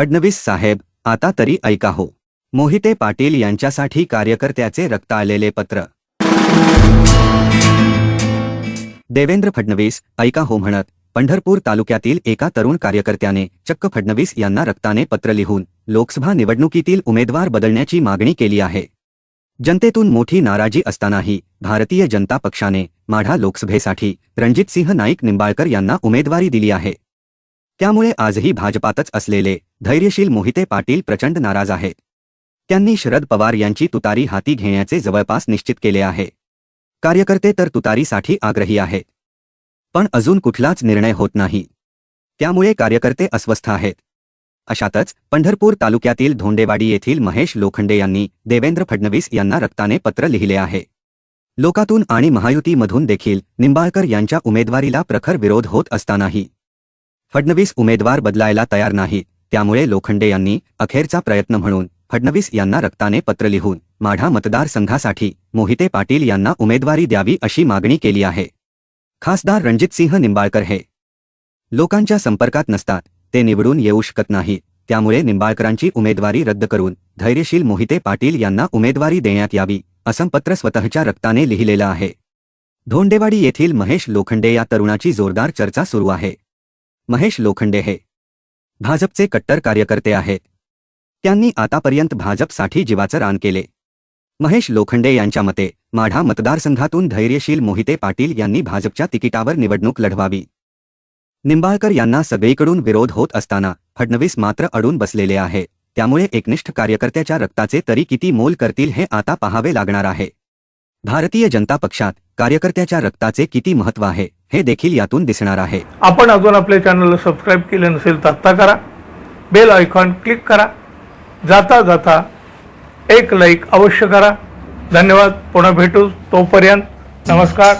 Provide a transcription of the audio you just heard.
फडणवीस साहेब आता तरी ऐका हो. मोहिते पाटील यांच्यासाठी कार्यकर्त्याचे रक्त आलेले पत्र. देवेंद्र फडणवीस ऐका हो म्हणत पंढरपूर तालुक्यातील एका तरुण कार्यकर्त्याने चक्क फडणवीस यांना रक्ताने पत्र लिहून लोकसभा निवडणुकीतील उमेदवार बदलण्याची मागणी केली आहे. जनतेतून मोठी नाराजी असतानाही भारतीय जनता पक्षाने माढा लोकसभेसाठी रणजितसिंह नाईक निंबाळकर यांना उमेदवारी दिली आहे. त्यामुळे आजही भाजपातच असलेले धैर्यशील मोहिते पाटील प्रचंड नाराज आहेत त्यांनी शरद पवार यांची तुतारी हाती घेण्याचे जवळपास निश्चित केले आहे. कार्यकर्ते तर तुतारीसाठी आग्रही आहेत पण अजून कुठलाच निर्णय होत नाही. त्यामुळे कार्यकर्ते अस्वस्थ आहेत. अशातच पंढरपूर तालुक्यातील धोंडेवाडी येथील महेश लोखंडे यांनी देवेंद्र फडणवीस यांना रक्ताने पत्र लिहिले आहे. लोकातून आणि महायुतीमधून देखील निंबाळकर यांच्या उमेदवारीला प्रखर विरोध होत असतानाही. फडणवीस उमेदवार बदलायला तयार नाही. त्यामुळे लोखंडे यांनी अखेरचा प्रयत्न म्हणून फडणवीस यांना रक्ताने पत्र लिहून माढा मतदारसंघासाठी मोहिते पाटील यांना उमेदवारी द्यावी अशी मागणी केली आहे. खासदार रणजितसिंह निंबाळकर हे लोकांच्या संपर्कात नसतात ते निवडून येऊ शकत नाही त्यामुळे निंबाळकरांची उमेदवारी रद्द करून धैर्यशील मोहिते पाटील यांना उमेदवारी देण्यात यावी असं पत्र स्वतःच्या रक्ताने लिहिलेलं आहे. धोंडेवाडी येथील महेश लोखंडे या तरुणाची जोरदार चर्चा सुरू आहे. महेश लोखंडे हे भाजपचे कट्टर कार्यकर्ते आहेत. त्यांनी आतापर्यंत भाजपसाठी जीवाचं रान केले. महेश लोखंडे यांच्या मते माढा मतदारसंघातून धैर्यशील मोहिते पाटील यांनी भाजपच्या तिकिटावर निवडणूक लढवावी. निंबाळकर यांना सगळीकडून विरोध होत असताना फडणवीस मात्र अडून बसलेले आहे. त्यामुळे एकनिष्ठ कार्यकर्त्याच्या रक्ताचे तरी किती मोल करतील हे आता पाहावे लागणार आहे. भारतीय जनता पक्षात कार्यकर्त्याच्या रक्ताचे किती महत्त्व आहे? हे देखील यातून दिसणार आहे. आपण अजून आपल्या चॅनलला सबस्क्राईब केले नसेल तर आत्ता करा. बेल आयकॉन क्लिक करा. जाता जाता एक लाईक अवश्य करा. धन्यवाद. पुन्हा भेटू तोपर्यंत. नमस्कार.